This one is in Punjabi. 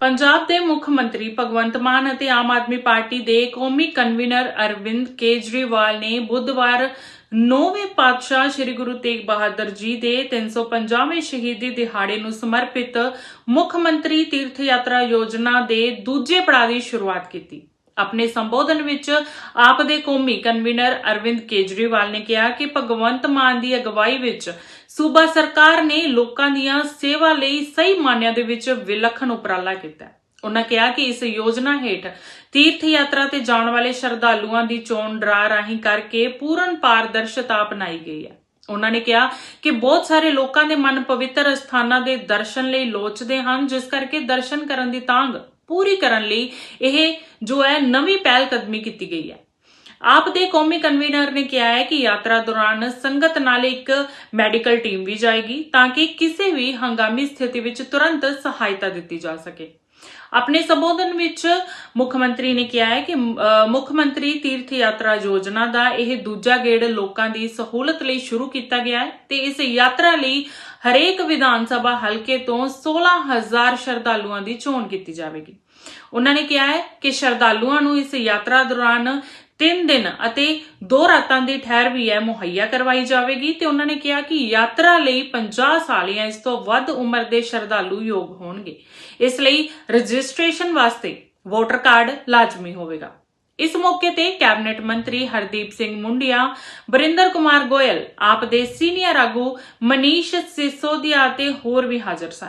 ਪੰਜਾਬ ਦੇ ਮੁੱਖ ਮੰਤਰੀ ਭਗਵੰਤ ਮਾਨ ਅਤੇ ਆਮ ਆਦਮੀ ਪਾਰਟੀ ਦੇ ਕੌਮੀ ਕਨਵੀਨਰ ਅਰਵਿੰਦ ਕੇਜਰੀਵਾਲ ਨੇ ਬੁੱਧਵਾਰ ਨੌਵੇਂ ਪਾਤਸ਼ਾਹ ਸ੍ਰੀ ਗੁਰੂ ਤੇਗ ਬਹਾਦਰ ਜੀ ਦੇ 350ਵੇਂ ਸ਼ਹੀਦੀ ਦਿਹਾੜੇ ਨੂੰ ਸਮਰਪਿਤ ਮੁੱਖ ਮੰਤਰੀ ਤੀਰਥ ਯਾਤਰਾ ਯੋਜਨਾ ਦੇ ਦੂਜੇ ਪੜਾਅ ਦੀ ਸ਼ੁਰੂਆਤ ਕੀਤੀ। ਆਪਣੇ ਸੰਬੋਧਨ ਵਿੱਚ ਆਪ ਦੇ ਕੌਮੀ ਕਨਵੀਨਰ ਅਰਵਿੰਦ ਕੇਜਰੀਵਾਲ ਨੇ ਕਿਹਾ ਕਿ ਭਗਵੰਤ ਮਾਨ ਦੀ ਅਗਵਾਈ ਵਿੱਚ ਸੂਬਾ ਸਰਕਾਰ ਨੇ ਲੋਕਾਂ ਦੀਆਂ ਸੇਵਾ ਲਈ ਸਹੀ ਮਾਨਿਆਂ ਦੇ ਵਿੱਚ ਵਿਲੱਖਣ ਉਪਰਾਲਾ ਕੀਤਾ ਹੈ। ਉਹਨਾਂ ਕਿਹਾ ਕਿ ਇਸ ਯੋਜਨਾ ਹੇਠ ਤੀਰਥ ਯਾਤਰਾ ਤੇ ਜਾਣ ਵਾਲੇ ਸ਼ਰਧਾਲੂਆਂ ਦੀ ਚੋਣ ਡਰਾ ਰਾਹੀਂ ਕਰਕੇ ਪੂਰਨ ਪਾਰਦਰਸ਼ਤਾ ਅਪਣਾਈ ਗਈ ਹੈ ਉਹਨਾਂ ਨੇ ਕਿਹਾ ਕਿ ਬਹੁਤ ਸਾਰੇ ਲੋਕਾਂ ਦੇ ਮਨ ਪਵਿੱਤਰ ਸਥਾਨਾਂ ਦੇ ਦਰਸ਼ਨ ਲਈ ਲੋਚਦੇ ਹਨ, ਜਿਸ ਕਰਕੇ ਦਰਸ਼ਨ ਕਰਨ ਦੀ ਤਾਂਗ ਪੂਰੀ ਕਰਨ ਲਈ ਇਹ ਜੋ ਹੈ ਨਵੀਂ ਪਹਿਲ ਕਦਮੀ ਕੀਤੀ ਗਈ ਹੈ। ਆਪ ਦੇ ਕੌਮੀ ਕਨਵੀਨਰ ਨੇ ਕਿਹਾ ਹੈ ਕਿ ਯਾਤਰਾ ਦੌਰਾਨ ਸੰਗਤ ਨਾਲ ਇੱਕ ਮੈਡੀਕਲ ਟੀਮ ਵੀ ਜਾਏਗੀ ਤਾਂ ਕਿ ਕਿਸੇ ਵੀ ਹੰਗਾਮੀ ਸਥਿਤੀ ਵਿੱਚ ਤੁਰੰਤ ਸਹਾਇਤਾ ਦਿੱਤੀ ਜਾ ਸਕੇ। ਆਪਣੇ ਸੰਬੋਧਨ ਵਿੱਚ ਮੁੱਖ ਮੰਤਰੀ ਨੇ ਕਿਹਾ ਹੈ ਕਿ ਮੁੱਖ ਮੰਤਰੀ ਤੀਰਥ ਯਾਤਰਾ ਯੋਜਨਾ ਦਾ ਇਹ ਦੂਜਾ ਗੇੜ ਲੋਕਾਂ ਦੀ ਸਹੂਲਤ ਲਈ ਸ਼ੁਰੂ ਕੀਤਾ ਗਿਆ ਹੈ ਤੇ ਇਸ ਯਾਤਰਾ ਲਈ ਹਰੇਕ ਵਿਧਾਨ ਸਭਾ ਹਲਕੇ ਤੋਂ 16000 ਸ਼ਰਧਾਲੂਆਂ ਦੀ ਚੋਣ ਕੀਤੀ ਜਾਵੇਗੀ। ਉਹਨਾਂ ਨੇ ਕਿਹਾ ਹੈ ਕਿ ਸ਼ਰਧਾਲੂਆਂ ਨੂੰ ਇਸ ਯਾਤਰਾ ਦੌਰਾਨ 3 ਦਿਨ ਅਤੇ 2 ਰਾਤਾਂ ਦੀ ਠਹਿਰ ਵੀ ਹੈ ਮੁਹੱਈਆ ਕਰਵਾਈ ਜਾਵੇਗੀ ਤੇ ਉਹਨਾਂ ਨੇ ਕਿਹਾ ਕਿ ਯਾਤਰਾ ਲਈ 50 ਸਾਲ ਜਾਂ ਇਸ ਤੋਂ ਵੱਧ ਉਮਰ ਦੇ ਸ਼ਰਧਾਲੂ ਯੋਗ ਹੋਣਗੇ। ਇਸ ਲਈ ਰਜਿਸਟ੍ਰੇਸ਼ਨ ਵਾਸਤੇ ਵੋਟਰ ਕਾਰਡ ਲਾਜ਼ਮੀ ਹੋਵੇਗਾ। ਇਸ ਮੌਕੇ ਤੇ ਕੈਬਨਿਟ ਮੰਤਰੀ ਹਰਦੀਪ ਸਿੰਘ ਮੁੰਡਿਆ, ਬਰਿੰਦਰ ਕੁਮਾਰ ਗੋਇਲ, ਆਪ ਦੇ ਸੀਨੀਅਰ ਆਗੂ ਮਨੀਸ਼ ਸਿਸੋਦੀਆ ਤੇ ਹੋਰ ਵੀ ਹਾਜ਼ਰ ਸਨ।